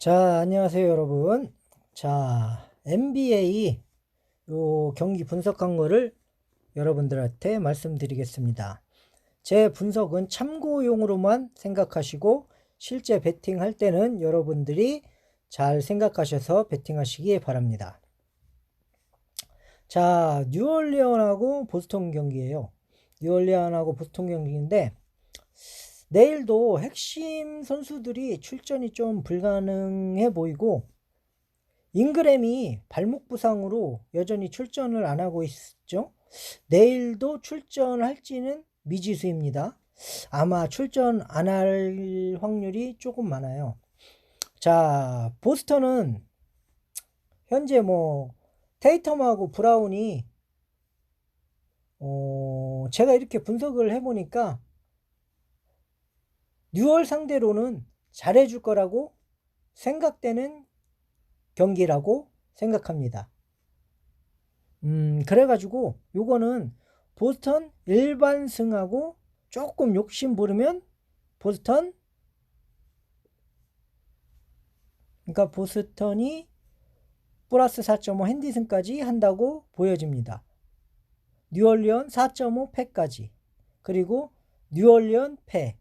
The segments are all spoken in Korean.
자, 안녕하세요, 여러분. 자, NBA 요 경기 분석한 거를 여러분들한테 말씀드리겠습니다. 제 분석은 참고용으로만 생각하시고 실제 베팅 할 때는 여러분들이 잘 생각하셔서 베팅하시기 바랍니다. 자, 뉴올리언하고 보스턴 경기예요. 뉴올리언하고 보스턴 경기인데 내일도 핵심 선수들이 출전이 좀 불가능해 보이고 잉그램이 발목 부상으로 여전히 출전을 안 하고 있죠. 내일도 출전할지는 미지수입니다. 아마 출전 안 할 확률이 조금 많아요. 자, 보스턴은 현재 뭐 테이텀하고 브라운이 어, 제가 이렇게 분석을 해보니까 뉴월 상대로는 잘해줄 거라고 생각되는 경기라고 생각합니다. 음, 그래가지고 요거는 보스턴 일반승하고 조금 욕심 부르면 보스턴 그러니까 보스턴이 플러스 4.5 핸디슨까지 한다고 보여집니다. 뉴얼리언 4.5 패까지 그리고 뉴얼리언 패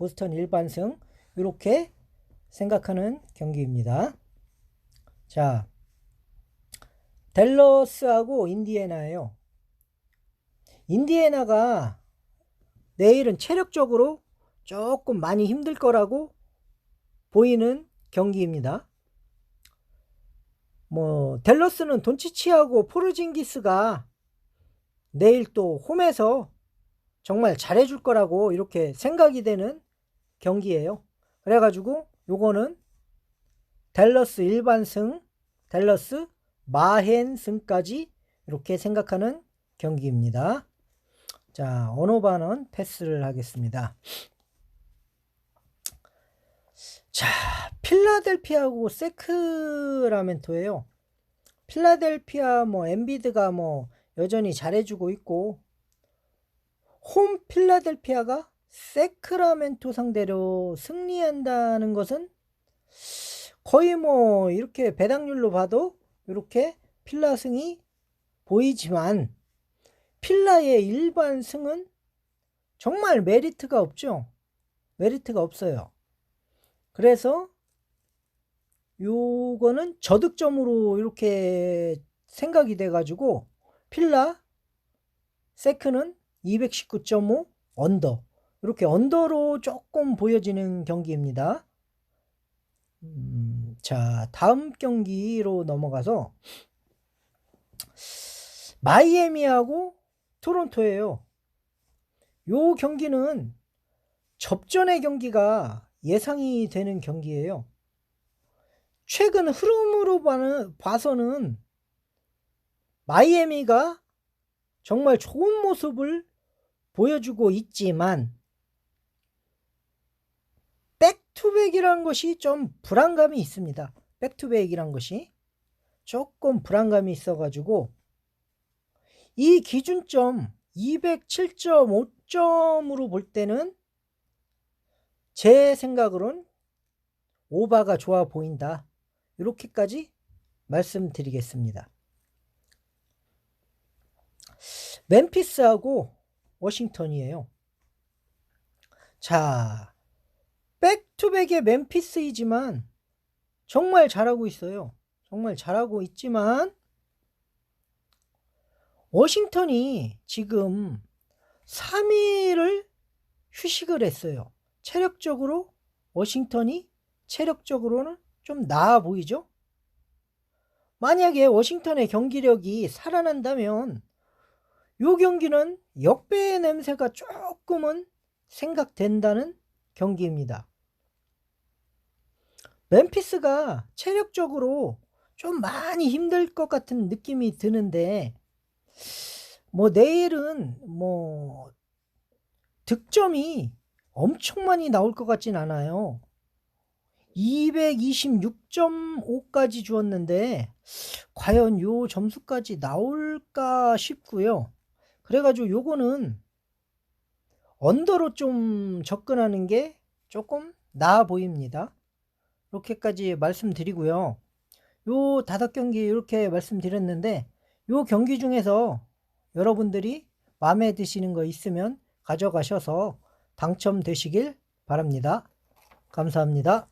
보스턴 일반승 이렇게 생각하는 경기입니다. 자, 델러스하고 인디애나예요. 인디애나가 내일은 체력적으로 조금 많이 힘들 거라고 보이는 경기입니다. 뭐 델러스는 돈치치하고 포르징기스가 내일 또 홈에서 정말 잘해줄 거라고 이렇게 생각이 되는 경기예요. 그래가지고 요거는 댈러스 일반승, 댈러스 마헨승까지 이렇게 생각하는 경기입니다. 자, 언어반은 패스를 하겠습니다. 자, 필라델피아하고 세크라멘토예요. 필라델피아 뭐 엔비드가 뭐 여전히 잘해주고 있고 홈 필라델피아가 세크라멘토 상대로 승리한다는 것은 거의 뭐 이렇게 배당률로 봐도 이렇게 필라 승이 보이지만 필라의 일반 승은 정말 메리트가 없죠. 메리트가 없어요. 그래서 요거는 저득점으로 이렇게 생각이 돼 가지고 필라 세크는 219.5 언더 이렇게 언더로 조금 보여지는 경기입니다. 음, 자 다음 경기로 넘어가서 마이애미하고 토론토예요. 요 경기는 접전의 경기가 예상이 되는 경기예요. 최근 흐름으로 봐서는 마이애미가 정말 좋은 모습을 보여주고 있지만 백투백이라는 것이 좀 불안감이 있습니다. 백투백이란 것이 조금 불안감이 있어가지고 이 기준점 207.5점으로 볼 때는 제 생각으론 오바가 좋아 보인다. 이렇게까지 말씀드리겠습니다. 멤피스하고 워싱턴이에요. 자, 백 투백의 멤피스이지만 정말 잘하고 있어요. 정말 잘하고 있지만 워싱턴이 지금 3일을 휴식을 했어요. 체력적으로 워싱턴이 체력적으로는 좀 나아 보이죠? 만약에 워싱턴의 경기력이 살아난다면 요 경기는 역배의 냄새가 조금은 생각된다는 경기입니다. 멤피스가 체력적으로 좀 많이 힘들 것 같은 느낌이 드는데 뭐 내일은 뭐 득점이 엄청 많이 나올 것 같진 않아요. 226.5까지 주었는데 과연 요 점수까지 나올까 싶고요. 그래가지고 요거는 언더로 좀 접근하는 게 조금 나아 보입니다. 이렇게까지 말씀드리고요. 요 다섯 경기 이렇게 말씀드렸는데 요 경기 중에서 여러분들이 마음에 드시는 거 있으면 가져가셔서 당첨되시길 바랍니다. 감사합니다.